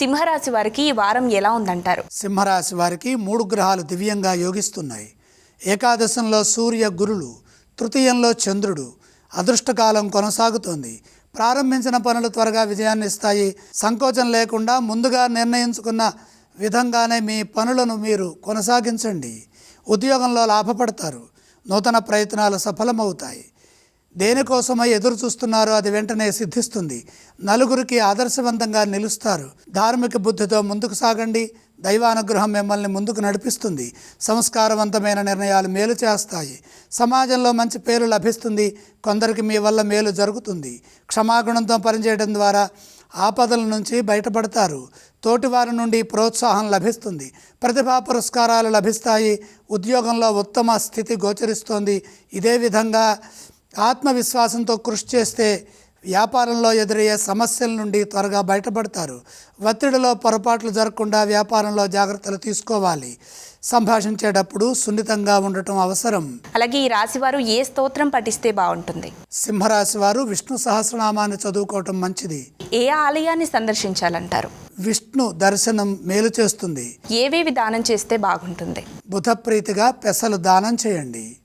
సింహరాశి వారికి ఈ వారం ఎలా ఉందంటారు? సింహరాశి వారికి మూడు గ్రహాలు దివ్యంగా యోగిస్తున్నాయి. ఏకాదశంలో సూర్య గురులు తృతీయంలో చంద్రుడు అదృష్టకాలం కొనసాగుతోంది. ప్రారంభించిన పనులు త్వరగా విజయాన్ని ఇస్తాయి. సంకోచం లేకుండా ముందుగా నిర్ణయించుకున్న విధంగానే మీ పనులను మీరు కొనసాగించండి. ఉద్యోగంలో లాభపడతారు. నూతన ప్రయత్నాలు సఫలమవుతాయి. దేనికోసమై ఎదురు చూస్తున్నారో అది వెంటనే సిద్ధిస్తుంది. నలుగురికి ఆదర్శవంతంగా నిలుస్తారు. ధార్మిక బుద్ధితో ముందుకు సాగండి. దైవానుగ్రహం మిమ్మల్ని ముందుకు నడిపిస్తుంది. సంస్కారవంతమైన నిర్ణయాలు మేలు చేస్తాయి. సమాజంలో మంచి పేరు లభిస్తుంది. కొందరికి మీ వల్ల మేలు జరుగుతుంది. క్షమాగుణంతో పనిచేయడం ద్వారా ఆపదల నుంచి బయటపడతారు. తోటివారి నుండి ప్రోత్సాహం లభిస్తుంది. ప్రతిభా పురస్కారాలు లభిస్తాయి. ఉద్యోగంలో ఉత్తమ స్థితి గోచరిస్తోంది. ఇదే విధంగా ఆత్మవిశ్వాసంతో కృషి చేస్తే వ్యాపారంలో ఎదురయ్యే సమస్యల నుండి త్వరగా బయటపడతారు. ఒత్తిడిలో పొరపాట్లు జరగకుండా వ్యాపారంలో జాగ్రత్తలు తీసుకోవాలి. సంభాషించేటప్పుడు సున్నితంగా ఉండటం అవసరం. అలాగే ఈ రాశి వారు ఏ స్తోత్రం పఠిస్తే బాగుంటుంది? సింహరాశి వారు విష్ణు సహస్రనామాన్ని చదువుకోవటం మంచిది. ఏ ఆలయాన్ని సందర్శించాలంటారు? విష్ణు దర్శనం మేలు చేస్తుంది. ఏవేవి దానం చేస్తే బాగుంటుంది? బుధప్రీతిగా పెసలు దానం చేయండి.